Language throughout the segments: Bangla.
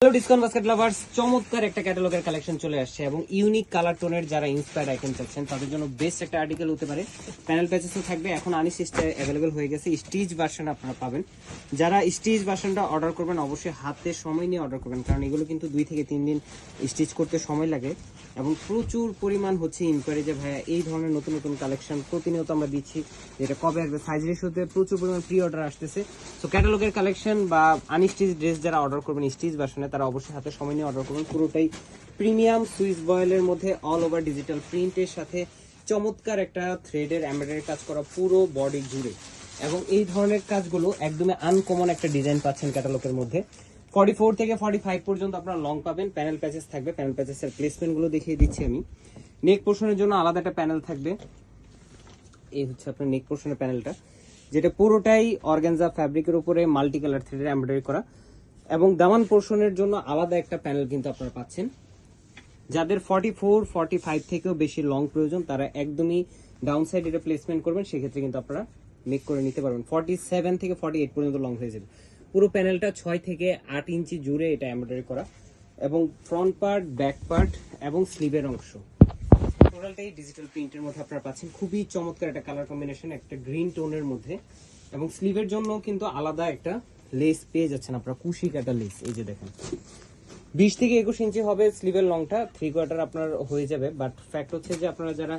হ্যালো ডিসকাউন্ট বাস্কেট লাভার্স চমৎকার একটা ক্যাটালগের কালেকশন চলে আসছে এবং ইউনিক কালার টোনের যারা ইন্সপায়ার্ড আইটেম চাচ্ছেন, তাদের জন্য বেস্ট একটা আর্টিকেল হতে পারে। প্যানেল প্যাচেসও থাকবে। এখন আনিস অ্যাভেলেবেল হয়ে গেছে। স্টিচ ভার্সন আপনারা পাবেন। যারা স্টিচ ভার্সনটা অর্ডার করবেন, অবশ্যই হাতে সময় নিয়ে অর্ডার করবেন। কারণ এগুলো কিন্তু দুই থেকে তিন দিন স্টিচ করতে সময় লাগে এবং প্রচুর পরিমাণ হচ্ছে ইনকোয়ারি যে, ভাইয়া, এই ধরনের নতুন নতুন কালেকশন প্রতিনিয়ত আমরা দিচ্ছি, যেটা কবে আসবে? সাইজ রেশোতে প্রচুর পরিমাণ প্রি অর্ডার আসতেছে। তো ক্যাটালগের কালেকশন বা আনস্টিচ ড্রেস যারা অর্ডার করবেন স্টিচ ভার্সনে তারা অবশ্যই হাতে সময় নিয়ে অর্ডার করবেন পুরোটাই প্রিমিয়াম সুইস বয়েলের মধ্যে অল ওভার ডিজিটাল প্রিন্টের সাথে চমৎকার একটা থ্রেডের এমব্রয়ডারি কাজ করা পুরো বডি জুড়ে। এবং এই ধরনের কাজগুলো একদমই আনকমন একটা ডিজাইন পাচ্ছেন ক্যাটালগের মধ্যে। ফর্টি ফোর থেকে ফর্টি ফাইভ পর্যন্ত আপনারা লং পাবেন প্যানেল প্যাচেস থাকবে প্যানেল প্যাচেসের প্লেসমেন্টগুলো দেখিয়ে দিচ্ছি আমি। নেক পোর্শনের জন্য আলাদা একটা প্যানেল থাকবে। এই হচ্ছে আপনার নেক পোর্শনের প্যানেলটা যেটা পুরোটাই অর্গানজা ফ্যাব্রিকের উপরে মাল্টি কালার থ্রেডের এমব্রয়ডারি করা। এবং দামান পোর্শনের জন্য আলাদা একটা প্যানেল কিন্তু আপনারা পাচ্ছেন। যাদের ফর্টি ফোর ফর্টি ফাইভ থেকেও বেশি লং প্রয়োজন, তারা একদমই ডাউন সাইড এটা প্লেসমেন্ট করবেন, সেক্ষেত্রে কিন্তু আপনারা মেক করে নিতে পারবেন। ফর্টি সেভেন থেকে ফর্টি এইট পর্যন্ত লং হয়ে যাবে। পুরো প্যানেলটা ছয় থেকে আট ইঞ্চি জুড়ে এটা এমব্রয়ডারি করা। এবং ফ্রন্ট পার্ট ব্যাক পার্ট এবং স্লিভের অংশ। টোটালটাই ডিজিটাল প্রিন্টের মধ্যে আপনারা পাচ্ছেন। খুবই চমৎকার একটা কালার কম্বিনেশন একটা গ্রিন টোনের মধ্যে। এবং স্লিভের জন্য কিন্তু আলাদা একটা লেস পেয়ে যাচ্ছেন আপনারা। কুশি কাটা লেস এই যে দেখেন। বিশ থেকে একুশ ইঞ্চি হবে স্লিভের লংটা থ্রি কোয়ার্টার আপনার হয়ে যাবে। বাট ফ্যাক্ট হচ্ছে যে আপনারা যারা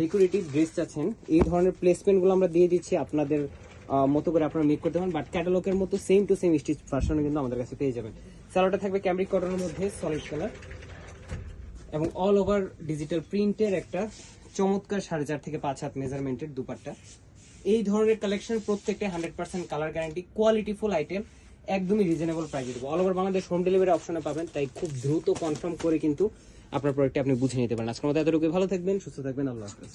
ডেকোরেটিভ ড্রেস চাচ্ছেন, এই ধরনের প্লেসমেন্টগুলো আমরা দিয়ে দিচ্ছি আপনাদের মতো করে আপনারা মেক করতে পারেন। বাট ক্যাটালগের মতো সেম টু সেম স্টিচ ভার্সনও কিন্তু আমাদের কাছে পেয়ে যাবেন। স্যালোটা থাকবে ক্যামরিক কটনের মধ্যে সলিড কালার এবং অল ওভার ডিজিটাল প্রিন্টের একটা চমৎকার সাড়ে চার থেকে পাঁচ হাত মেজারমেন্টের দুপাট্টা। এই ধরনের কালেকশন প্রত্যেকটা হান্ড্রেড পার্সেন্ট কালার গ্যারান্টি কোয়ালিটিফুল আইটেম একদমই রিজনেবল প্রাইসে দেবো। All over Bangladesh home delivery অপশনে পাবেন, তাই খুব দ্রুত কনফার্ম করে কিন্তু আপনার প্রোডাক্টটি আপনি বুঝে নিতে পারেন। আজকের মতো এতটুকু ভালো থাকবেন, সুস্থ থাকবেন। আল্লাহ হাফেজ।